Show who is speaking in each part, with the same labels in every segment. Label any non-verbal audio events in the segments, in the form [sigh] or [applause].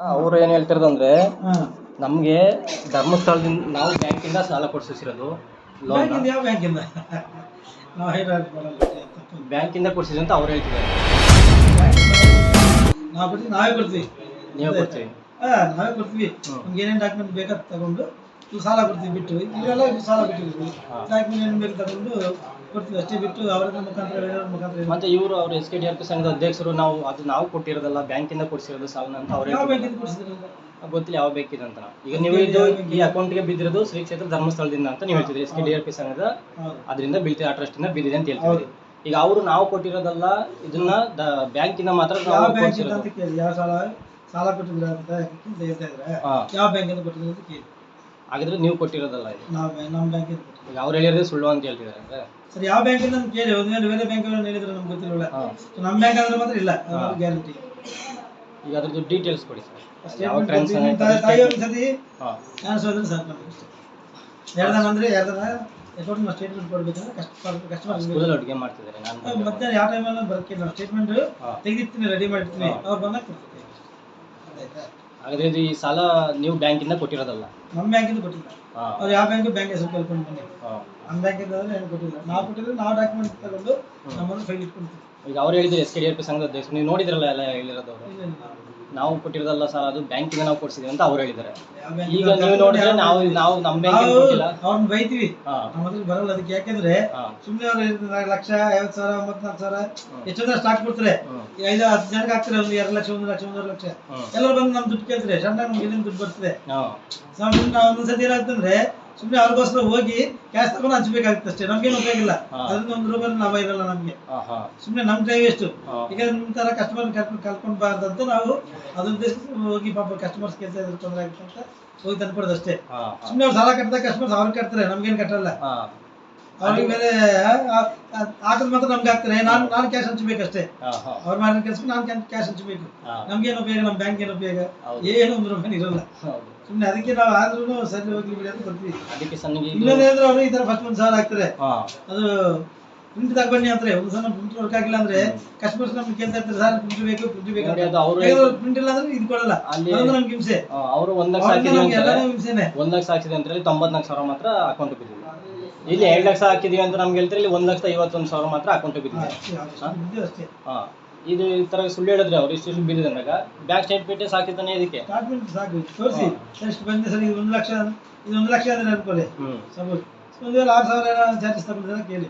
Speaker 1: ಅವ್ರು ಏನ್ ಹೇಳ್ತಿರೋದಂದ್ರೆ. ನಮ್ಗೆ ಧರ್ಮಸ್ಥಳದಿಂದ ನಾವು ಬ್ಯಾಂಕಿಂದ ಸಾಲ ಕೊಡ್ಸಿರೋದು ಲೋನ್
Speaker 2: ಯಾವ ಬ್ಯಾಂಕಿಂದ? ನಾವು ಹೈದರಾಬಾದ್.
Speaker 1: ಬ್ಯಾಂಕಿಂದ ಕೊಡ್ಸಿದ್ವಿ ಅಂತ ಅವ್ರು ಹೇಳ್ತಿದ್ದಾರೆ.
Speaker 2: ನಾವು ಕೊಡ್ತೀವಿ ನಾವೇ ಕೊಡ್ತೀವಿ.
Speaker 1: ನೀವೇ ಕೊಡ್ತೀವಿ.
Speaker 2: ಹಾ ನಾವೇ ಕೊಡ್ತೀವಿ. ನಮ್ಗೆ ಏನೇನು ಡಾಕ್ಯುಮೆಂಟ್ ಬೇಕಾದ ತಗೊಂಡು ಸಾಲ ಕೊಡ್ತೀವಿ ಬಿಟ್ಟು. ಇವರೆಲ್ಲ ಸಾಲ ಬಿಟ್ಟಿರ್ತೀವಿ. ಡಾಕ್ಯುಮೆಂಟ್ ಬೇಕು ತಗೊಂಡು ಕೊಡ್ತೀವಿ ಅಷ್ಟೇ ಬಿಟ್ಟು ಅವರ ಮುಖಾಂತರ ಬೇರೆಯವ್ರ ಮುಖಾಂತರ
Speaker 1: ಮತ್ತೆ ಇವರು ಅವ್ರು S K D R P ಸಂಘದ ಅಧ್ಯಕ್ಷರು ನಾವು ಅದು ನಾವು ಕೊಟ್ಟಿರೋದಲ್ಲ ಬ್ಯಾಂಕಿಂದ ಕೊಡ್ಸಿರೋದು ಸಾಲ ಅಂತ ಅವ್ರು
Speaker 2: ಯಾವ ಬ್ಯಾಂಕಿಂದ ಕೊಡಿಸಿದ್ರು?
Speaker 1: ಗೊತ್ತಿಲ್ಲ ಯಾವ ಬೇಕಿದೆ ಅಂತ. ಈಗ ನೀವು ಇದು ಈ ಅಕೌಂಟ್ಗೆ ಬಿದ್ದಿರೋದು ಶ್ರೀ ಕ್ಷೇತ್ರ ಧರ್ಮಸ್ಥಳದಿಂದ ಅಂತ ನೀವು ಹೇಳ್ತಿದ್ರಿ S K D R P ಸಂಘದ ಅದರಿಂದ ಬೀಳ್ತಿದೆ ಆ ಟ್ರಸ್ಟ್ ಇಂದ ಬಿದ್ದಿದೆ ಅಂತ ಹೇಳ್ತಿದ್ರಿ ಈಗ ಅವರು ನಾವು ಕೊಟ್ಟಿರೋದಲ್ಲ ಇದನ್ನ ಬ್ಯಾಂಕಿಂದ ಮಾತ್ರ
Speaker 2: ಯಾವ ಬ್ಯಾಂಕಿಂದ ಅಂತ ಕೇಳಿ ಯಾವ ಸಾಲ ಸಾಲ ಕೊಟ್ಟಿದ್ರ ಅಂತ ಹೇಳ್ತಾ ಇದ್ರೆ ಯಾವ ಬ್ಯಾಂಕಿಂದ ಕೊಟ್ಟಿದ್ರು ಅಂತ ಕೇಳಿ.
Speaker 1: ಹಾಗಾದ್ರೆ ನೀವು ಕೊಟ್ಟಿರೋದಲ್ಲ ಇದು?
Speaker 2: ನಾವು ನಮ್ಮ ಬ್ಯಾಂಕಿಂದ ಕೊಟ್ಟಿದ್ದು
Speaker 1: ಈಗ ಅವ್ರು ಹೇಳಿರೋದೇ ಸುಳ್ಳು ಅಂತ ಹೇಳ್ತಿದ್ದಾರೆ ಅಂದ್ರೆ?
Speaker 2: ಸರಿ ಯಾವ ಬ್ಯಾಂಕಿಂದ ಅಂತ ಕೇಳಿ ಒಂದು ವೇಳೆ ಬೇರೆ ಬ್ಯಾಂಕ್ ಹೇಳಿದ್ರೆ ನಮ್ಗೆ ಗೊತ್ತಿರಲಿಲ್ಲ
Speaker 1: ಹಾ.
Speaker 2: ನಮ್ಮ ಬ್ಯಾಂಕ್ ಅಂದ್ರೆ ಮಾತ್ರ ಇಲ್ಲ ಗ್ಯಾರಂಟಿ
Speaker 1: ಈಗ ಅದ್ರದ್ದು ಡೀಟೇಲ್ಸ್ ಕೊಡಿ ಸರ್. ಯಾವ
Speaker 2: ಸ್ಟೇಟ್ಮೆಂಟ್
Speaker 1: ಟ್ರಾನ್ಸಾಕ್ಷನ್
Speaker 2: ತಾಯಿ ಒಂದು ಸತಿ
Speaker 1: ಹಾ.
Speaker 2: ಕಾಣಿಸೋದ್ರೆ ಸಾಕು ನಮ್ಗೆ ಅಷ್ಟೇ. ಎರಡನ ಅಂದ್ರೆ ಎರಡನ ಅಕೌಂಟ್ ಸ್ಟೇಟ್ಮೆಂಟ್ ಕೊಡ್ಬೇಕಂದ್ರೆ ಕಷ್ಟ ಕಸ್ಟಮರ್
Speaker 1: ಸ್ಕೂಲಲ್ಲಿ ಅಡುಗೆ ಮಾಡ್ತಿದ್ದಾರೆ ನಾನು
Speaker 2: ಮಧ್ಯಾಹ್ನ ಯಾವ ಟೈಮಲ್ಲಿ ನಾವು ಸ್ಟೇಟ್ಮೆಂಟ್
Speaker 1: ಹಾ.
Speaker 2: ತೆಗಿತೀನಿ ರೆಡಿ ಮಾಡಿರ್ತೀನಿ ಅವ್ರು ಬಂದಾಗ ಆಯ್ತಾ
Speaker 1: ಹಾಗಾದ್ರೆ ಇದು ಈ ಸಾಲ ನೀವು ಬ್ಯಾಂಕಿಂದ ಕೊಟ್ಟಿರೋದಲ್ಲ?
Speaker 2: ನಮ್ಮ ಬ್ಯಾಂಕಿಂದ ಕೊಟ್ಟಿಲ್ಲ.
Speaker 1: ಹಾ.
Speaker 2: ಅವ್ರು ಯಾವ ಬ್ಯಾಂಕ್ ಬ್ಯಾಂಕ್ ಹೆಸರು ಕೇಳ್ಕೊಂಡು ಬನ್ನಿ
Speaker 1: ಹಾ.
Speaker 2: ನಮ್ಮ ಬ್ಯಾಂಕಿಂದ ಆದ್ರೆ ಏನು ಕೊಟ್ಟಿಲ್ಲ. ನಾವು ಕೊಟ್ಟಿದ್ರೆ ನಾವು ಡಾಕ್ಯುಮೆಂಟ್ ತಗೊಂಡು ನಮ್ಮನ್ನು ಫೈಲ್ ಇಟ್ಕೊಂಡು
Speaker 1: ಈಗ ಅವ್ರು ಹೇಳಿದ್ರು S K D R P ಸಂಘದ ಅಧ್ಯಕ್ಷರು. ನೀವು ನೋಡಿದ್ರಲ್ಲ ಎಲ್ಲ ಹೇಳಿರೋದು ಅವರು?
Speaker 2: ಇಲ್ಲ, ಇಲ್ಲ, ನಾವು
Speaker 1: ನಾವು ಕೊಟ್ಟಿರೋದಲ್ಲ ಸರ್ ಅದು ಬ್ಯಾಂಕಿಂದ ನಾವು ಕೊಡ್ಸಿದ್ವಿ ಅಂತ ಅವ್ರು ಹೇಳಿದ್ದಾರೆ. ಈಗ ನೀವು ನೋಡಿದ್ರೆ ನಾವು ನಾವು ನಮ್ಮ ಬ್ಯಾಂಕಿಂದ
Speaker 2: ನಾವು
Speaker 1: ಕೊಟ್ಟಿಲ್ಲ.
Speaker 2: ಅವ್ರನ್ನ ಬೈತೀವಿ.
Speaker 1: ಹಾ.
Speaker 2: ನಮ್ಮ ಹತ್ರ ಬರಲ್ಲ ಅದಕ್ಕೆ. ಯಾಕೆಂದ್ರೆ
Speaker 1: ಹಾ.
Speaker 2: ಸುಮ್ಮನೆ ಅವ್ರು ಲಕ್ಷ ಐವತ್ ಸಾವಿರ ಒಂಬತ್ನಾಲ್ಕು ಸಾವಿರ ಎಷ್ಟೊಂದ್ರೆ ಸ್ಟಾಕ್ ಕೊಡ್ತಾರೆ?
Speaker 1: ಹ್ಮ್.
Speaker 2: ಐದು ಹತ್ತು ಜನಕ್ಕೆ ಹಾಕ್ತಾರೆ ಒಂದು ಎರಡು ಲಕ್ಷ ಒಂದು ಲಕ್ಷ ಒಂದೂವರೆ ಲಕ್ಷ.
Speaker 1: ಹ್ಮ್.
Speaker 2: ಎಲ್ಲರೂ ಬಂದು ನಮ್ ದುಡ್ಡು ಕೇಳ್ತಾರೆ. ಸಣ್ಣ ನಮ್ಗೆ ಏನೇನು ದುಡ್ಡು ಬರ್ತದೆ?
Speaker 1: ಹಾ.
Speaker 2: ಒಂದೊಂದ್ಸತಿ ಏನಾಗ್ತಂದ್ರೆ ಸುಮ್ಮನೆ ಅವ್ರಿಗೋಸ್ಕರ ಹೋಗಿ ಕ್ಯಾಶ್ ತಗೊಂಡು ಹಂಚ್ಬೇಕಾಗುತ್ತೆ ಅಷ್ಟೇ. ನಮ್ಗೇನು ಉಪಯೋಗ ಇಲ್ಲ. ಅದರಿಂದ ಒಂದು ರೂಪಾಯಿ ಲಾಭ ಇರಲ್ಲ ನಮ್ಗೆ. ಸುಮ್ಮನೆ ನಮ್ ಕೈ ಎಷ್ಟು. ಈಗ ನಿಮ್ ತರ ಕಸ್ಟಮರ್ ಕರ್ಕೊಂಡು ಬಾರ್ದಂತ ನಾವು ಉದ್ದೇಶಕ್ಕೆ ಹೋಗಿ ಪಾಪ ಕಸ್ಟಮರ್ಸ್ ಕೆಲಸ ತೊಂದರೆ ಆಗುತ್ತೆ ಅಂತ ಹೋಗಿ ತಂದ್ಕೊಡೋದು ಅಷ್ಟೇ. ಸುಮ್ಮನೆ ಅವ್ರು ಸಾಲ ಕಟ್ಟಿದಾಗ ಕಸ್ಟಮರ್ಸ್ ಅವ್ರಿಗೆ ಕಟ್ತಾರೆ ನಮ್ಗೇನು ಕಟ್ಟಲ್ಲ. ಅವ್ರಿಗೆ ಮೇಲೆ ಹಾಕಿದ್ ಮಾತ್ರ ನಮ್ಗೆ ಹಾಕ್ತಾರೆ ನಾನು ನಾನು ಕ್ಯಾಶ್ ಹಂಚಬೇಕಷ್ಟೇ. ಅವ್ರ ಮಾಡಿದ ಕೆಲಸ ನಾನು ಕ್ಯಾಶ್ ಹಂಚಬೇಕು. ನಮ್ಗೇನು ಉಪಯೋಗ ನಮ್ಮ ಬ್ಯಾಂಕ್ ಏನು ಉಪಯೋಗ. ಏನು ಒಂದು ರೂಪಾಯಿ ಇರಲ್ಲ ಸುಮ್ಮನೆ ಅದಕ್ಕೆ ನಾವು ಆದ್ರೂ ಸರಿ ಹೋಗ್ಲಿ ಬಿಡಿ ಅಂತ ಬರ್ತೀವಿ
Speaker 1: ಅದಕ್ಕೆ ಸಣ್ಣಗೆ ಇದು
Speaker 2: ಇನ್ನೊಂದು ಅಂದ್ರೆ ಅವರು ಈ ತರ ಫಸ್ಟ್ ಒಂದು ಸಾವಿರ ಹಾಕ್ತಾರೆ ಅದು ಪ್ರಿಂಟ್ ತಗೊಂಡಿ ಅಂತಾರೆ ಒಂದು ಸಲ ಪ್ರಿಂಟ್ ವರ್ಕ್ ಆಗಿಲ್ಲ ಅಂದ್ರೆ ಕಸ್ಟಮರ್ಸ್ ನಮ್ಗೆ ಕೇಳ್ತಾ ಇರ್ತಾರೆ ಸರ್ ಪ್ರಿಂಟ್ ಬೇಕು ಪ್ರಿಂಟ್ ಬೇಕು ಪ್ರಿಂಟ್ ಇಲ್ಲ ಅಂದ್ರೆ ಇದು ಕೊಡಲ್ಲ. ಅದೊಂದು ನಮ್ಗೆ ಹಿಂಸೆ.
Speaker 1: ಅವರು ಒಂದ್ ಲಕ್ಷ
Speaker 2: ಎಲ್ಲಾನು
Speaker 1: ಒಂದ್ ಲಕ್ಷ ಹಾಕಿದೆ ಅಂತ ಹೇಳಿ ತೊಂಬತ್ನಾಲ್ಕು ಸಾವಿರ ಮಾತ್ರ ಅಕೌಂಟ್ ಬಿದ್ದಿದೆ. ಇಲ್ಲಿ ಎರಡು ಲಕ್ಷ ಹಾಕಿದೀವಿ ಅಂತ ನಮ್ಗೆ ಹೇಳ್ತಾರೆ ಇಲ್ಲಿ ಒಂದ್ ಲಕ್ಷ ಐವತ್ತೊಂದು ಸಾವಿರ ಮಾತ್ರ ಅಕೌಂಟ್ ಬಿದ್ದಿದೆ.
Speaker 2: ಇದು ಅಷ್ಟೇ.
Speaker 1: ಹಾ ಇದು ಈ ತರ ಸುಳ್ಳು ಹೇಳಿದ್ರೆ ಅವ್ರು ಇಷ್ಟು ಇಷ್ಟು ಬಿದ್ದಿದೆ ಅಂದಾಗ ಬ್ಯಾಂಕ್ ಸ್ಟೇಟ್ಮೆಂಟ್ ಸಾಕಿದ್ದಾನೆ ಇದಕ್ಕೆ?
Speaker 2: ಸಾಕು ತೋರಿಸಿ. ಎಷ್ಟು ಬಂದಿದೆ ಸರ್ ಇದು ಒಂದು ಲಕ್ಷ ಇದು ಒಂದು ಲಕ್ಷ ಅಂದ್ರೆ ಅನ್ಕೊಳ್ಳಿ ಸಪೋಸ್ ಒಂದು ವೇಳೆ ಆರು ಸಾವಿರ ಚಾರ್ಜಸ್ ತಗೊಂಡಿದ್ರೆ ಕೇಳಿ.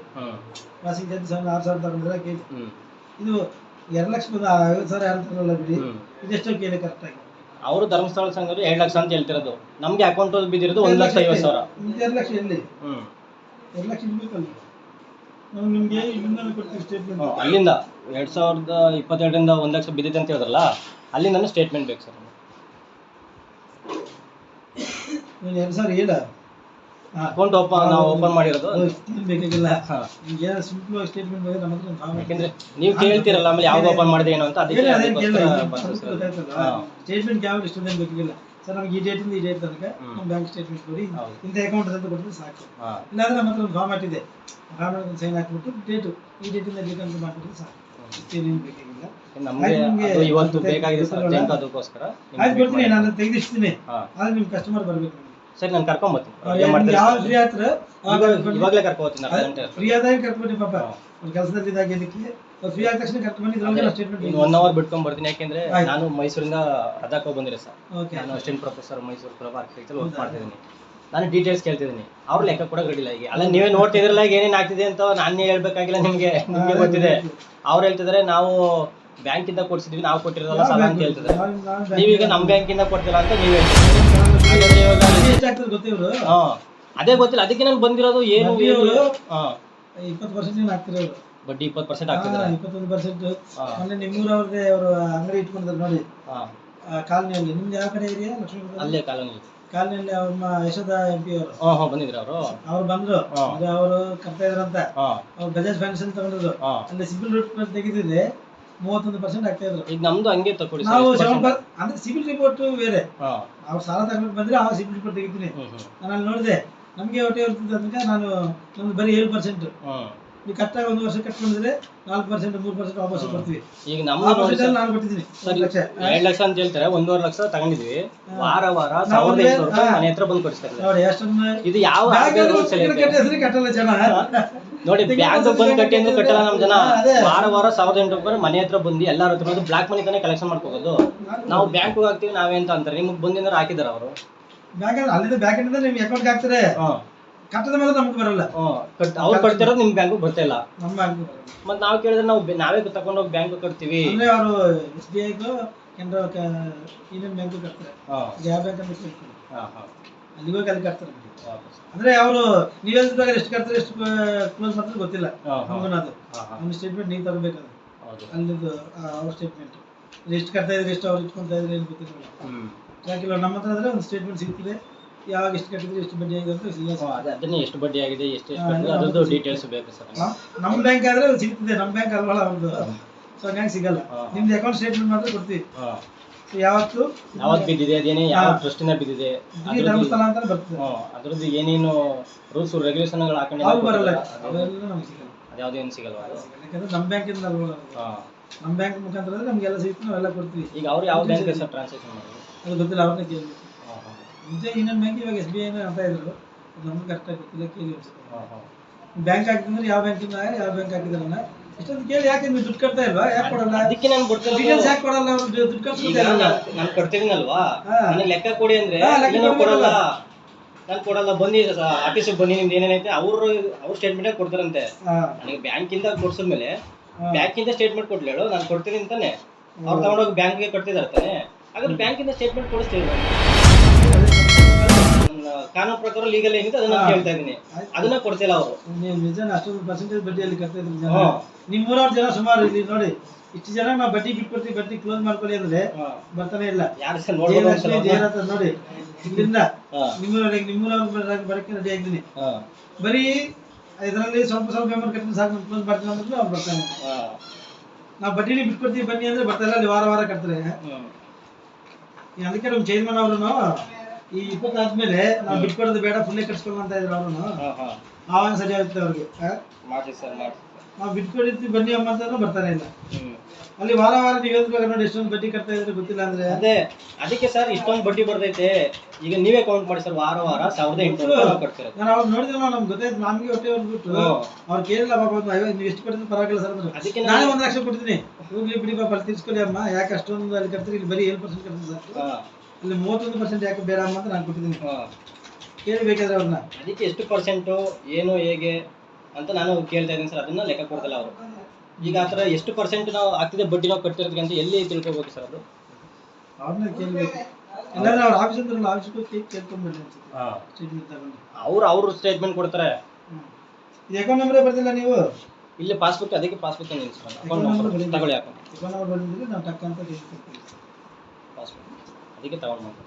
Speaker 2: ಪಾಸಿಂಗ್ ಚಾರ್ಜಸ್ ಆರು ಸಾವಿರ ತಗೊಂಡಿದ್ರೆ ಕೇಳಿ. ಇದು ಎರಡು ಲಕ್ಷ ಬಂದು ಐವತ್ತು ಸಾವಿರ ಯಾರು ತಗೊಳ್ಳಲ್ಲ ಬಿಡಿ. ಇದೆಷ್ಟು ಕೇಳಿ ಕರೆಕ್ಟಾಗಿ
Speaker 1: ಅವರು ಧರ್ಮಸ್ಥಳ ಸಂಘರು ಎರಡು ಲಕ್ಷ ಅಂತ ಹೇಳ್ತಿರೋದು. ನಮ್ಗೆ ಅಕೌಂಟ್ ಬಿದ್ದಿರೋದು ಒಂದ್ ಲಕ್ಷ ಐವತ್ತು ಸಾವಿರ.
Speaker 2: ಎರಡು ಲಕ್ಷ ಎಲ್ಲಿ
Speaker 1: ಹ್ಮ್.
Speaker 2: ಎರಡು ಲಕ್ಷ ಇರ್ಬೇಕಲ್ಲ ನಾವು ನಿಮಗೆ ಇನ್ನೊಂದು ಕೊಡ್ತೀವಿ ಸ್ಟೇಟ್ಮೆಂಟ್
Speaker 1: ಹ್ಮ್, ಅಲ್ಲಿಂದ ಎರಡ್ ಸಾವಿರದ ಇಪ್ಪತ್ತೆರಡರಿಂದ ಒಂದ್ ಲಕ್ಷ ಬಿದ್ದಿದೆ ಅಂತ ಹೇಳಿದ್ರಲ್ಲ ಅಲ್ಲಿಂದ ಸ್ಟೇಟ್ಮೆಂಟ್ ಬೇಕು ಸರ್
Speaker 2: ನೀನು ಎರಡು ಸಾವಿರ ಹೇಳ. ಹಾಂ
Speaker 1: ಅಕೌಂಟ್ ಓಪನ್ ನಾವು ಓಪನ್ ಮಾಡಿರೋದು.
Speaker 2: ಬೇಕಾಗಿಲ್ಲ
Speaker 1: ಹಾ.
Speaker 2: ಈಗ ಸಿಂಪಲ್ ಸ್ಟೇಟ್ಮೆಂಟ್ ಬಂದ್ರೆ ನಮ್ಮ ಹತ್ರ ಒಂದು ಫಾರ್ಮ್
Speaker 1: ಯಾಕೆಂದ್ರೆ ನೀವು ಕೇಳ್ತಿರಲ್ಲ ಆಮೇಲೆ ಯಾವಾಗ ಓಪನ್ ಮಾಡಿದೆ ಏನು ಅಂತ ಅದಕ್ಕೆ ಹಾ.
Speaker 2: ಸ್ಟೇಟ್ಮೆಂಟ್ ಯಾವ ಇಷ್ಟೊಂದೇನು ಬೇಕಾಗಿಲ್ಲ ಸರ್ ನಮ್ಗೆ ಈ ಡೇಟಿಂದ ಈ ಡೇಟ್ ತನಕ ನಮ್ಮ ಬ್ಯಾಂಕ್ ಸ್ಟೇಟ್ಮೆಂಟ್ ಕೊಡಿ. ಇಂಥ ಅಕೌಂಟ್ ಅಂತ ಕೊಟ್ಟರೆ ಸಾಕು. ಇಲ್ಲಾಂದ್ರೆ ನಮ್ಮ ಹತ್ರ ಒಂದು ಫಾರ್ಮ್ಯಾಟ್ ಇದೆ. ಫಾರ್ಮ್ಯಾಟ್ ಒಂದು ಸೈನ್ ಹಾಕ್ಬಿಟ್ಟು ಡೇಟು ಈ ಡೇಟಿಂದ ಡೇಟ್ ಅಂತ ಮಾಡ್ಬಿಟ್ರೆ ಸಾಕು. ಇಷ್ಟೇನೇನು ಬೇಕಾಗಿಲ್ಲ.
Speaker 1: ಇವತ್ತು ಬೇಕಾಗಿದೆ ಅದಕ್ಕೋಸ್ಕರ.
Speaker 2: ಆಯ್ತು ಬರ್ತೀನಿ ನಾನು ತೆಗೆದಿರ್ತೀನಿ
Speaker 1: ಹಾ.
Speaker 2: ಆದ್ರೆ ನಿಮ್ಮ ಕಸ್ಟಮರ್ ಬರ್ಬೇಕು.
Speaker 1: ಸರಿ ನಾನು ಕರ್ಕೊಂಡ್ ಬರ್ತೀನಿ ಇವಾಗ- ಇವಾಗ್ಲೇ ಕರ್ಕೊಂಡ್ ಬರ್ತೀನಿ ಅರ್ಧ
Speaker 2: ಫ್ರೀ ಆದಾಗ ಕರ್ಕೊಂಡು ಪಾಪ. ಅವ್ರ ಕೆಲಸದಲ್ಲಿ ಇದ್ದಾಗ ಇದಕ್ಕೆ ಫ್ರೀ ಆದ ತಕ್ಷಣ ಕರ್ಕೊಂಡು ಬಂದು ಸ್ಟೇಟ್ಮೆಂಟ್
Speaker 1: ಇನ್ನು ಒನ್ ಅವರ್ ಬಿಟ್ಕೊಂಡ್ ಬರ್ತೀನಿ ಯಾಕೆಂದ್ರೆ ನಾನು ಮೈಸೂರಿಂದ ರಜಾಕ್ ಹೋಗಿ ಬಂದಿರಿ ಸರ್. ನಾನು assistant professor Mysuru club architecture work ಮಾಡ್ತಿದ್ದೀನಿ. ನಾನು ಡೀಟೇಲ್ಸ್ ಕೇಳ್ತಿದ್ದೀನಿ. ಅವ್ರ ಲೆಕ್ಕ ಕೂಡ ಗಡಿಲ್ಲ ಈಗ ಅಲ್ಲ ನೀವೇ ನೋಡ್ತಿದ್ರಲ್ಲ ಈಗ ಏನೇನು ಆಗ್ತಿದೆ ಅಂತ ನಾನೇ ಹೇಳ್ಬೇಕಾಗಿಲ್ಲ ನಿಮಗೆ. ನಿಮಗೆ ಗೊತ್ತಿದೆ. ಅವ್ರು ಹೇಳ್ತಿದಾರೆ ನಾವು ಬ್ಯಾಂಕಿಂದ ಕೊಡ್ಸಿದ್ವಿ ನಾವು ಕೊಟ್ಟಿರೋದಲ್ಲ ಸಾಲ ಅಂತ ಹೇಳ್ತಿದ್ದಾರೆ ನೀವೀಗ ನಮ್ಮ ಬ್ಯಾಂಕಿಂದ ಕೊಡ್ತಿಲ್ಲ ಅಂತ ನೀವು ಹೇಳ್ತಿದ್ದೀರಿ. ಹಾ ಅದೇ ಗೊತ್ತಿಲ್ಲ. ಅದಕ್ಕೆ ನಾನು ಬಂದಿರೋದು ಏನು
Speaker 2: ಇಪ್ಪತ್ತು ಪರ್ಸೆಂಟ್ ಏನು ಹಾಕ್ತಿರೋರು
Speaker 1: ಬಡ್ಡಿ ಇಪ್ಪತ್ತು ಪರ್ಸೆಂಟ್ ಆಗ್ತಿದ್ದಾರೆ
Speaker 2: ಇಪ್ಪತ್ತೊಂದು ಪರ್ಸೆಂಟ್. ಮೊನ್ನೆ ನಿಮ್ಮೂರವ್ರದ್ದೇ ಅವರು ಅಂಗಡಿ ಇಟ್ಕೊಂಡಿದ್ದಾರೆ ನೋಡಿ. ಕಾಲನಿಯಲ್ಲಿ. ನಿಮ್ದು ಯಾವ ಕಡೆ ಏರಿಯಾ? ಲಕ್ಷ್ಮೀಪುರ
Speaker 1: ಅಲ್ಲೇ ಕಾಲೋನಿ
Speaker 2: ಕಾಲನಿಯಲ್ಲಿ ಅವ್ರ ಯಶೋಧ ಎಂ ಪಿ ಅವರು.
Speaker 1: ಹಾ ಹಾ ಬಂದಿದ್ರು ಅವರು.
Speaker 2: ಅವ್ರು ಬಂದ್ರು.
Speaker 1: ಅದೇ
Speaker 2: ಅಂದ್ರೆ ಅವರು ಕರ್ತಾ ಇದ್ರಂತ. ಅವ್ರು ಬಜಾಜ್ ಫೈನಾನ್ಸ್ ತಗೊಂಡಿದ್ರು. ಅಲ್ಲಿ ಸಿಬಿಲ್ ರೂಟ್ ತೆಗೆದಿದ್ರೆ ಮೂವತ್ತೊಂದು ಪರ್ಸೆಂಟ್ ಆಗ್ತಾ ಇದ್ರು.
Speaker 1: ಈಗ ನಮ್ದು ಹಂಗೆ ತಗೊಳ್ಳಿ
Speaker 2: ನಾವು ಸೆವೆನ್ ಪರ್ ಅಂದ್ರೆ ಸಿಬಿಲ್ ರಿಪೋರ್ಟ್ ಬೇರೆ. ಅವ್ರು ಸಾಲ ತಗೊಂಡು ಬಂದ್ರೆ ಆ ಸಿಬಿಲ್ ರಿಪೋರ್ಟ್ ತೆಗಿತೀನಿ. ನಾನು ಅಲ್ಲಿ ನೋಡಿದೆ. ನಮ್ಗೆ ಹೊಟ್ಟೆ ಇರ್ತದೆ ಅಂತ ನಾನು ನಮ್ದು ಬರೀ ಏಳು ಪರ್ಸೆಂಟ್ ನೀವು ಕರೆಕ್ಟಾಗಿ ಒಂದು ವರ್ಷ ಕಟ್ಕೊಂಡಿದ್ರೆ ನಾಲ್ಕು ಪರ್ಸೆಂಟ್ ಮೂರು ಪರ್ಸೆಂಟ್ ವಾಪಸ್ ಕೊಡ್ತೀವಿ.
Speaker 1: ಈಗ ನಮ್ಮ
Speaker 2: ನಾನು ಕೊಟ್ಟಿದ್ದೀನಿ
Speaker 1: ಎರಡ್ ಲಕ್ಷ ಅಂತ ಹೇಳ್ತಾರೆ ಒಂದೂವರೆ ಲಕ್ಷ ತಗೊಂಡಿದ್ವಿ. ವಾರ ವಾರ ಸಾವಿರದ ಎಂಟುನೂರು ರೂಪಾಯಿ. ಮನೆ ಹತ್ರ ಬಂದು ಕೊಡಿಸ್ತಾರೆ.
Speaker 2: ನೋಡಿ ಎಷ್ಟೊಂದು
Speaker 1: ಇದು ಯಾವ?
Speaker 2: ಕಟ್ಟಿದ್ರೆ ಕಟ್ಟಲ್ಲ ಜನ.
Speaker 1: ನೋಡಿ ಬ್ಯಾಂಕ್ ಬಂದು ಕಟ್ಟಿ ಅಂದ್ರೆ ಕಟ್ಟಲ್ಲ ನಮ್ ಜನ. ವಾರ ವಾರ ಸಾವಿರದ ಎಂಟು ರೂಪಾಯಿ ಮನೆ ಹತ್ರ ಬಂದು ಎಲ್ಲಾರ ಹತ್ರ ಬ್ಲಾಕ್ ಮನಿ ತಾನೇ ಕಲೆಕ್ಷನ್ ಮಾಡ್ಕೋಬಹುದು ನಾವು ಬ್ಯಾಂಕ್ ಹಾಕ್ತಿವಿ ನಾವೇ ಅಂತ ಅಂತಾರೆ. ನಿಮ್ಗೆ ಬಂದಿಂದ್ರೆ ಹಾಕಿದಾರ ಅವರು.
Speaker 2: ಬ್ಯಾಂಕ್ ಅಲ್ಲಿ ಅಲ್ಲಿಂದ ಬ್ಯಾಂಕ್ ನಿಮ್ಗೆ ಅಕೌಂಟ್ ಹಾಕ್ತಾರೆ. ಕಟ್ಟದ ಮೇಲೆ ನಮ್ಗೆ ಬರಲ್ಲ.
Speaker 1: ಅವ್ರು ಕಟ್ತಿರೋದು ನಿಮ್ ಬ್ಯಾಂಕ್ ಬರ್ತಾ ಇಲ್ಲ.
Speaker 2: ನಮ್ಮ ಬ್ಯಾಂಕ್ ಮತ್ತೆ
Speaker 1: ಮತ್ ನಾವ್ ಕೇಳಿದ್ರೆ ನಾವು ನಾವೇ ಹೋಗಿ ಬ್ಯಾಂಕ್ ಕಟ್ತೀವಿ.
Speaker 2: ಅಂದ್ರೆ ಅವರು ಎಸ್ ಬಿ ಐಗೂ ಕೆನರಾ ಯೂನಿಯನ್ ಬ್ಯಾಂಕ್ ಕಟ್ತಾರೆ. ಯಾವ ಬ್ಯಾಂಕ್ ಅಂತ ಕೇಳ್ತಾರೆ. ಅಲ್ಲಿಗೆ ಹೋಗಿ ಅಲ್ಲಿ ಕಟ್ತಾರೆ ಅಂದ್ರೆ ಅವರು ನೀವು ಹೇಳಿದ ಎಷ್ಟು ಕಟ್ತಾರೆ ಎಷ್ಟು ಕ್ಲೋಸ್ ಮಾಡ್ತಾರೆ ಗೊತ್ತಿಲ್ಲ.
Speaker 1: ಹಾ.
Speaker 2: ಅದು. ನಮ್ಮ ಸ್ಟೇಟ್ಮೆಂಟ್ ನೀವು ತಗೋಬೇಕಾದ್ರೆ ಅಲ್ಲಿದ್ದು ಅವ್ರ ಸ್ಟೇಟ್ಮೆಂಟ್ ಎಷ್ಟು ಕಟ್ತಾ ಇದ್ರೆ ಎಷ್ಟು ಅವ್ರು ಇಟ್ಕೊಂತ ಇದ್ರೆ ಏನು ಗೊತ್ತಿಲ್ಲ ಯಾಕಿಲ್ಲ ನಮ್ಮ ಹತ್ರ ಆದ್ರೆ ಒಂದು ಸ್ಟೇಟ್ಮೆಂಟ್ ಸಿಗ್ತದೆ. ಯಾವಾಗ ಎಷ್ಟು ಕಟ್ಟಿದ್ರೆ ಎಷ್ಟು ಬಡ್ಡಿ ಆಗಿದೆ ಅಂತ ಸಿಗಲ್ಲ
Speaker 1: ಹಾ, ಅದೇ ಅದನ್ನೇ ಎಷ್ಟು ಬಡ್ಡಿ ಆಗಿದೆ ಎಷ್ಟು ಎಷ್ಟು
Speaker 2: ಹಾ, ಎಲ್ಲ
Speaker 1: ಅದ್ರದ್ದು ಡೀಟೇಲ್ಸ್ ಬೇಕು ಸರ್.
Speaker 2: ನಮ್- ನಮ್ಮ ಬ್ಯಾಂಕ್ ಆದ್ರೆ ಅದು ಸಿಗ್ತದೆ ನಮ್ಮ ಬ್ಯಾಂಕ್ ಅಲ್ವಲ್ಲ ಒಂದು ಸೊ ಹಂಗಾಗಿ ಸಿಗಲ್ಲ.
Speaker 1: ಹಾ.
Speaker 2: ನಿಮ್ದು ಅಕೌಂಟ್ ಸ್ಟೇಟ್ಮೆಂಟ್ ಮಾತ್ರ ಕೊಡ್ತೀವಿ.
Speaker 1: ಯಾವತ್ತು
Speaker 2: So ಯಾವತ್ತು?
Speaker 1: ಯಾವತ್ ಬಿದ್ದಿದೆ ಅದೇನೇ ಯಾವ
Speaker 2: ಹಾ.
Speaker 1: ಟ್ರಸ್ಟಿನ ಬಿದ್ದಿದೆ
Speaker 2: ಇಡೀ
Speaker 1: ಅದ್ರದ್ದು
Speaker 2: ಧರ್ಮಸ್ಥಳ ಅಂತ ಬರ್ತದೆ.
Speaker 1: ಹ್ಮ್, ಅದ್ರದ್ದು ಏನೇನು ರೂಲ್ಸ್ ರೆಗ್ಯುಲೇಷನ್ಗಳು ಹಾಕೊಂಡು
Speaker 2: ಅವು ಬರಲ್ಲ. ಅವೆಲ್ಲ ನಮ್ಗೆ ಸಿಗಲ್ಲ.
Speaker 1: ಅದ್ಯಾವ್ದು ಏನು ಸಿಗಲ್ವಾ ಅದು?
Speaker 2: ಯಾಕಂದ್ರೆ ನಮ್ಮ ಬ್ಯಾಂಕಿಂದ ಅಲ್ವಲ್ಲ ಅದು.
Speaker 1: ಹಾ.
Speaker 2: ನಮ್ಮ ಬ್ಯಾಂಕ್ ಮುಖಾಂತರ ಆದ್ರೆ ನಮ್ಗೆಲ್ಲ ಸಿಗ್ತದೆ ನಾವೆಲ್ಲ ಕೊಡ್ತೀವಿ.
Speaker 1: ಈಗ ಅವ್ರು ಯಾವ ಬ್ಯಾಂಕ್ ಸರ್. ಟ್ರಾನ್ಸಾಕ್ಷನ್ ಮಾಡೋದು?
Speaker 2: ಅದು ಗೊತ್ತಿಲ್ಲ ಅವ್ರನ್ನ ಕೇಳಿ. ಮುಂಚೆ ಇನ್ನೊಂದು ಬ್ಯಾಂಕ್ ಇವಾಗ ಎಸ್ ಬಿ ಐ ಅಂತ ಇದ್ರು ನಮ್ಗೆ ಕರೆಕ್ಟಾಗಿ ಗೊತ್ತಿಲ್ಲ ಕೇಳಿ ಅನ್ಸುತ್ತೆ. ಬ್ಯಾಂಕ್ ಹಾಕಿದ್ರೆ ಯಾವ ಬ್ಯಾಂಕಿಂದ ಯಾವ ಬ್ಯಾಂಕ್ ಹಾಕಿದಾರನ್ನ ಇಷ್ಟೊಂದು ಕೇಳಿ ಯಾಕೆ ನೀವು ದುಡ್ಡು ಕಟ್ತಾ ಇಲ್ವಾ? ಯಾಕೆ ಕೊಡಲ್ಲ?
Speaker 1: ಅದಕ್ಕೆ ನಾನು
Speaker 2: ಡೀಟೇಲ್ಸ್
Speaker 1: ಬರ್ತಿರೋದು
Speaker 2: ಯಾಕೆ ಕೊಡಲ್ಲ ಅವ್ರು? ದುಡ್ಡು ಕಟ್ಸ್ಕೊತಾರೆ
Speaker 1: ನಾನು
Speaker 2: ಕೊಡ್ತೀನಲ್ವಾ.
Speaker 1: ನನಗೆ ಲೆಕ್ಕ ಕೊಡಿ ಅಂದ್ರೆ ನಾವು ಕೊಡಲ್ಲ. ನಾನು ಕೊಡಲ್ಲ ಬನ್ನಿ ಆಫೀಸಿಗೆ ಬನ್ನಿ ನಿಮ್ದು ಏನೇನೈತೆ ಅವರು ಅವ್ರ ಸ್ಟೇಟ್ಮೆಂಟ್ ಕೊಡ್ತಾರಂತೆ. ನನಗೆ ಬ್ಯಾಂಕಿಂದ ಕೊಡ್ಸಿದ್ಮೇಲೆ. ಬ್ಯಾಂಕಿಂದ ಸ್ಟೇಟ್ಮೆಂಟ್ ಕೊಡ್ಲೇಳು ನಾನು ಕೊಡ್ತೀನಿ ಅಂತಾನೆ. ಅವ್ರು ತಗೊಂಡೋಗಿ ಬ್ಯಾಂಕ್ಗೆ ಕಟ್ತಿದ್ದಾರೆ ತಾನೆ. ಹಾಗಾದ್ರೆ ಬ್ಯಾಂಕಿಂದ ಸ್ಟೇಟ್ಮೆಂಟ್ ಕೊಡಿಸ್ತೀವಿ ನನ್ನ ಕಾನೂನು ಪ್ರಕಾರ ಲೀಗಲ್ ಏನಿದೆ ಅದನ್ನ ನಾನು. ಕೇಳ್ತಾ ಇದ್ದೀನಿ ಅದನ್ನ ಕೊಡ್ತಿಲ್ಲ ಅವರು
Speaker 2: ನೀವು ನಿಜ ಅಷ್ಟೊಂದು ಪರ್ಸೆಂಟೇಜ್ ಬಡ್ಡಿಯಲ್ಲಿ ಕಟ್ತಾ ಇದ್ರು ಜನ
Speaker 1: ಹಾ.
Speaker 2: ನಿಮ್ಮೂರವ್ರ ಜನ ಸುಮಾರು ಇಲ್ಲಿ ನೋಡಿ ಇಷ್ಟು ಜನ ನಾವು ಬಡ್ಡಿ ಬಿಟ್ಕೊಡ್ತೀವಿ ಬಡ್ಡಿ ಕ್ಲೋಸ್ ಮಾಡ್ಕೊಳ್ಳಿ ಅಂದ್ರೆ ಬರ್ತಾನೆ ಇಲ್ಲ
Speaker 1: ಯಾರು ಸರ್ ನೋಡ್ಬೋದು
Speaker 2: ಜಯಲಕ್ಷ್ಮಿ
Speaker 1: ಅನ್ಸಲ್ಲ
Speaker 2: ಜಯರಾಥ ನೋಡಿ ಇಲ್ಲಿಂದ
Speaker 1: ಹಾ.
Speaker 2: ನಿಮ್ಮೂರವರೆಗೆ ನಿಮ್ಮೂರವ್ರ ಬರಕ್ಕೆ ರೆಡಿ ಆಗಿದ್ದೀನಿ
Speaker 1: ಹಾ.
Speaker 2: ಬರೀ ಇದರಲ್ಲಿ ಸ್ವಲ್ಪ ಸ್ವಲ್ಪ ಮೆಂಬರ್ ಕಟ್ಟಿದ್ರೆ ಸಾಕು ಕ್ಲೋಸ್ ಮಾಡ್ತೀನಿ ಅಂದ್ರೆ ಅವ್ರು ಬರ್ತಾನೆ
Speaker 1: ಹಾ.
Speaker 2: ನಾವು ಬಡ್ಡಿನೇ ಬಿಟ್ಕೊಡ್ತೀವಿ ಬನ್ನಿ ಅಂದ್ರೆ ಬರ್ತಾ ಇಲ್ಲ ಅಲ್ಲಿ ವಾರ ವಾರ ಕಟ್ತಾರೆ
Speaker 1: ಹ್ಮ್.
Speaker 2: ಅದಕ್ಕೆ ನಮ್ಮ ಚೈರ್ಮನ್ ಅವರು ಈ ಇಪ್ಪತ್ತಾದ್ಮೇಲೆ ನಾವು ಬಿಟ್ಕೊಡೋದು ಬೇಡ ಫುಲ್ಲೇ ಕಟ್ಸ್ಕೊಳ್ಳೋ ಅಂತ ಇದ್ರು ಅವರು
Speaker 1: ಹಾ, ಹಾ.
Speaker 2: ಆವಾಗ ಸರಿ ಆಗುತ್ತೆ ಅವ್ರಿಗೆ?
Speaker 1: ಮಾಡಿ ಸರ್ ಮಾಡಿ
Speaker 2: ನಾವು ಬಿಟ್ಕೊಡಿರ್ತೀವಿ ಬನ್ನಿ ಅಮ್ಮ ಅಂತಂದ್ರೆ ಬರ್ತಾನೆ ಇಲ್ಲ ಅಲ್ಲಿ ವಾರ ವಾರ ನೀವು ಹೇಳ್ಬೇಕು ನೋಡಿ ಎಷ್ಟೊಂದು ಬಡ್ಡಿ ಕಟ್ತಾ ಇದ್ರೆ ಗೊತ್ತಿಲ್ಲ ಅಂದ್ರೆ.
Speaker 1: ಅದೇ ಅದಕ್ಕೆ ಸರ್ ಇಷ್ಟೊಂದು ಬಡ್ಡಿ ಬರ್ತೈತೆ. ಈಗ ನೀವೇ ಕೌಂಟ್ ಮಾಡಿ ಸರ್ ವಾರ ವಾರ ಸಾವಿರದ ಎಂಟುನೂರು ಕಟ್ತಿರೋದು
Speaker 2: ನಾನು ಅವ್ರು ನೋಡಿದ್ರೆ ನಮ್ಗೆ ಗೊತ್ತಾಯ್ತು ನಮಗೆ ಹೊಟ್ಟೆ ಹೊರ್ಬಿಟ್ಟು. ಅವ್ರು ಕೇಳಿಲ್ಲ ಒಂದು ಐವತ್ತು ನೀವು ಎಷ್ಟು ಕೊಡ್ತೀನಿ ಪರವಾಗಿಲ್ಲ ಸರ್ ಅಂದ್ರೆ.
Speaker 1: ಅದಕ್ಕೆ
Speaker 2: ನಾನೇ ಒಂದು ಲಕ್ಷ ಕೊಡ್ತೀನಿ ಹೋಗ್ಲಿ ಬಿಡಿ ಬಾಬಾ ಅಲ್ಲಿ ತಿರ್ಸ್ಕೊಳ್ಳಿ ಅಮ್ಮ. ಯಾಕೆ ಅಷ್ಟೊಂದು ಅಲ್ಲಿ ಕಟ್ತೀರಿ ಇಲ್ಲಿ ಬರೀ ಏಳು ಪರ್ಸೆಂಟ್ ಕಟ್ತೀನಿ ಸರ್?
Speaker 1: ಹಾ,
Speaker 2: ಇಲ್ಲಿ ಮೂವತ್ತೊಂದು ಪರ್ಸೆಂಟ್ ಯಾಕೆ ಬೇಡ ಅಂತ ನಾನು ಕೊಟ್ಟಿದ್ದೀನಿ.
Speaker 1: ಕೇಳಬೇಕಾದ್ರೆ
Speaker 2: ಕೇಳಿ ಅವ್ರನ್ನ?
Speaker 1: ಅದಕ್ಕೆ ಎಷ್ಟು ಪರ್ಸೆಂಟು ಏನು ಹೇಗೆ ಅಂತ ನಾನು ಕೇಳ್ತಾ ಇದ್ದೀನಿ ಸರ್. ಅದನ್ನ ಲೆಕ್ಕ ಕೊಡ್ತಿಲ್ಲ ಅವರು. ಈಗ ಆ ಥರ ಎಷ್ಟು ಪರ್ಸೆಂಟ್ ನಾವು ಆಗ್ತಿದೆ ಬಡ್ಡಿ ನಾವು ಕಟ್ತಿರೋದಕ್ಕೆ ಅಂತ ಎಲ್ಲಿ ತಿಳ್ಕೊಬೇಕು ಸರ್ ಅದು?
Speaker 2: ಅವ್ರನ್ನ ಕೇಳಬೇಕು. ಅವ್ರ ಆಫೀಸ್ ಹೋಗಿ ಕೇಳ್ಕೊಂಡ್ಬಿಡಿ ಸ್ಟೇಟ್ಮೆಂಟ್ ತಗೊಂಡು.
Speaker 1: ಅವ್ರು ಅವ್ರ ಸ್ಟೇಟ್ಮೆಂಟ್ ಕೊಡ್ತಾರೆ.
Speaker 2: ಅಕೌಂಟ್ ನಂಬರೇ ಬರ್ತಿಲ್ಲ ನೀವು?
Speaker 1: ಇಲ್ಲಿ ಪಾಸ್ಬುಕ್ ಅದಕ್ಕೆ ಪಾಸ್ಬುಕ್
Speaker 2: ಸರ್.
Speaker 1: ಅಕೌಂಟ್ ನಂಬರ್
Speaker 2: ಬರೀ-
Speaker 1: ತಗೊಳ್ಳಿ ಅಕೌಂಟ್
Speaker 2: ಅಕೌಂಟ್ ನಂಬರ್ ಬಂದಿದ್ರೆ ನಾವು ಅಂತ
Speaker 1: ಅದಕ್ಕೆ ತಗೊಂಡು
Speaker 2: ನಾನು.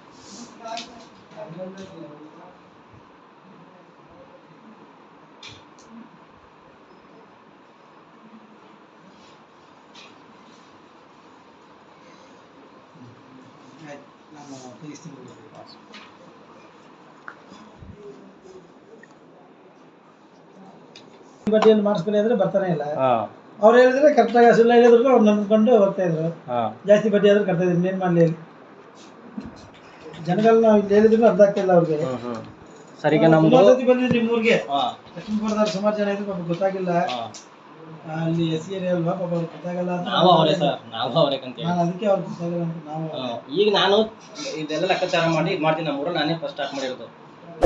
Speaker 2: ಬಡ್ಡಿಯಲ್ಲಿ ಮಾಡಿಸ್ಕೊಳ್ಳಿ ಅಂದ್ರೆ ಬರ್ತಾನೆ ಇಲ್ಲ. ಅವ್ರು ಹೇಳಿದ್ರೆ ಕರೆಕ್ಟಾಗಿ ಅಸಲು ಹೇಳಿದ್ರು ಅವ್ರು ನಂಬ್ಕೊಂಡು ಹೋಗ್ತಾ ಇದ್ರು.
Speaker 1: ಹಾಂ.
Speaker 2: ಜಾಸ್ತಿ ಬಡ್ಡಿ ಆದ್ರೆ ಕಟ್ತಾ ಇದ್ರು ಏನ್ ಮಾಡ್ಲಿ ಜನಗಳು ನಾವು ಇಲ್ಲಿ ಹೇಳಿದ್ರು ಅರ್ಥ ಆಗ್ತಿಲ್ಲ ಅವ್ರಿಗೆ.
Speaker 1: ಹ್ಞೂ ಹ್ಞೂ ಸರ್ ಈಗ ಮೂರ್ಗೆ
Speaker 2: ಇನ್ನೊಂದ್ ಸತಿ ಬಂದಿದ್ರು ನಿಮ್ಮ ಊರಿಗೆ. ಲಕ್ಷ್ಮೀಪುರದವ್ರು ಸುಮಾರು ಜನ ಇದ್ರು ಪಾಪ ಗೊತ್ತಾಗಿಲ್ಲ.
Speaker 1: ಹಾಂ.
Speaker 2: ಅಲ್ಲಿ ಎಸ್ ಸಿ ಏರಿಯಾ ಅಲ್ವಾ ಪಾಪ ಅವ್ರಿಗೆ ಗೊತ್ತಾಗಲ್ಲ ಅಂತ
Speaker 1: ನಾವು ಅವರೇ ಸರ್ ನಾವು ಅವರೇ ಅಂತ ಹೇಳಿ.
Speaker 2: ನಾನು ಅದಕ್ಕೆ ಅವ್ರಿಗೆ ಗೊತ್ತಾಗಲ್ಲ ಅಂತ ನಾವು
Speaker 1: ಈಗ ನಾನು ಇದೆಲ್ಲ ಲೆಕ್ಕಾಚಾರ ಮಾಡಿ ಇದು ಮಾಡ್ತೀನಿ ನಮ್ಮೂರ ನಾನೇ ಫಸ್ಟ್ ಸ್ಟಾರ್ಟ್ ಮಾಡಿರೋದು.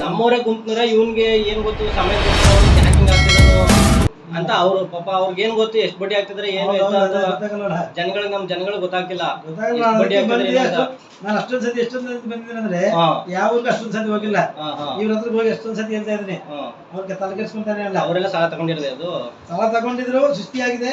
Speaker 1: ನಮ್ಮೂರೇ ಗುಂಪ್ನೂರ ಇವನ್ಗೆ ಏನ್ ಗೊತ್ತು ಸಮಯ ಹ್ಯಾಕಿಂಗ್ ಆಗ್ತಿರೋದು. ಅಂತ ಅವ್ರು ಪಾಪ ಅವ್ರಿಗೆ ಏನ್ ಗೊತ್ತು ಎಷ್ಟು ಬಡ್ಡಿ ಆಗ್ತಿದ್ರೆ ಏನು ಎತ್ತ ಅಂತ ಜನಗಳಿಗೆ ನಮ್ ಜನಗಳಿಗೆ ಗೊತ್ತಾಗ್ತಿಲ್ಲ.
Speaker 2: ಗೊತ್ತಾಗಲ್ಲ
Speaker 1: ಎಷ್ಟ್ ಬಡ್ಡಿ ಆಗ್ತಿದ್ರೆ ಏನು ಅಂತ.
Speaker 2: ನಾನು ಅಷ್ಟೊಂದ್ ಸತಿ ಎಷ್ಟೊಂದ್ ಸತಿ ಬಂದಿದ್ದೀನಿ ಅಂದ್ರೆ
Speaker 1: ಹಾ,
Speaker 2: ಯಾವ ಊರ್ಗೂ ಅಷ್ಟೊಂದ್ ಸತಿ ಹೋಗಿಲ್ಲ.
Speaker 1: ಹಾ, ಹಾ,
Speaker 2: ಇವ್ರ ಹತ್ರ ಹೋಗಿ ಎಷ್ಟೊಂದ್ ಸತಿ ಹೇಳ್ತಾ ಇದ್ದೀನಿ. ಅವ್ರಿಗೆ ತಲೆ ಕೆಡ್ಸ್ಕೊಂತಾನೆ ಅಲ್ಲ
Speaker 1: ಅವರೆಲ್ಲ ಸಾಲ ತಗೊಂಡಿರದೆ ಅದು?
Speaker 2: ಸಾಲ ತಗೊಂಡಿದ್ರು ಸುಸ್ತಿಯಾಗಿದೆ
Speaker 1: ಆಗಿದೆ.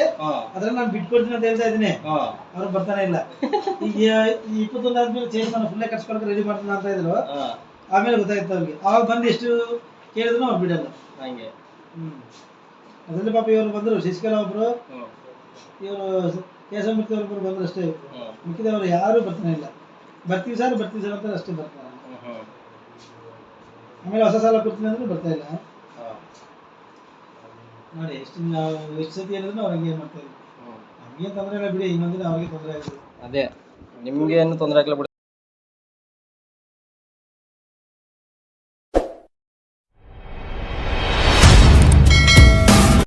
Speaker 2: ಅದ್ರಲ್ಲಿ ನಾನು ಬಿಟ್ಕೊಡ್ತೀನಿ ಅಂತ ಹೇಳ್ತಾ ಇದ್ದೀನಿ.
Speaker 1: ಹಾ,
Speaker 2: ಅವ್ರು ಬರ್ತಾನೆ ಇಲ್ಲ. [laughs] ಈಗ ಈ ಇಪ್ಪತ್ತೊಂದು ಆದ್ಮೇಲೆ ಚೇಂಜ್ ಮಾಡಿ ಫುಲ್ಲೇ ಕಟ್ಸ್ಕೊಳಕ್ಕೆ ರೆಡಿ ಮಾಡ್ತಾನೆ ಅಂತ ಇದ್ರು.
Speaker 1: ಹಾ,
Speaker 2: ಆಮೇಲೆ ಗೊತ್ತಾಯ್ತು ಅವ್ರಿಗೆ. ಅವಾಗ ಬಂದು ಎಷ್ಟು ಕೇಳಿದ್ರು ಅವ್ರು ಬಿಡಲ್ಲ.
Speaker 1: ಹಂಗೆ.
Speaker 2: ಹ್ಮ್. ಅದರಲ್ಲಿ ಪಾಪ ಇವರು ಬಂದ್ರು ಶಶಿಕಲಾ ಒಬ್ರು
Speaker 1: ಹ್ಮ್,
Speaker 2: ಇವರು ಕೇಶವಮೂರ್ತಿ ಒಬ್ಬರು ಬಂದ್ರು ಅಷ್ಟೇ. ಮಿಕ್ಕಿದವರು ಯಾರು ಬರ್ತಾನೆ ಇಲ್ಲ. ಬರ್ತೀವಿ ಸರ್ ಬರ್ತೀವಿ ಸರ್ ಅಂತ ಅಷ್ಟೇ ಬರ್ತಾರೆ. ಆಮೇಲೆ ಹೊಸ ಸಾಲ ಕೊಡ್ತೀನಿ ಅಂದ್ರೆ ಬರ್ತಾ ಇಲ್ಲ.
Speaker 1: ಹಾ.
Speaker 2: ನೋಡಿ ಎಷ್ಟು ನಾವು ಎಷ್ಟು ಸತಿ ಹೇಳಿದ್ರು ಅವ್ರಿಗೆ ಏನ್ ಮಾಡ್ತಾ ಇದ್ರು ನಮ್ಗೆ ತೊಂದರೆ ಇಲ್ಲ ಬಿಡಿ ಇನ್ನೊಂದಿನ ಅವ್ರಿಗೆ ತೊಂದರೆ ಆಗಿದೆ
Speaker 1: ಅದೇ ನಿಮ್ಗೆ ಏನು ತೊಂದರೆ ಆಗಿಲ್ಲ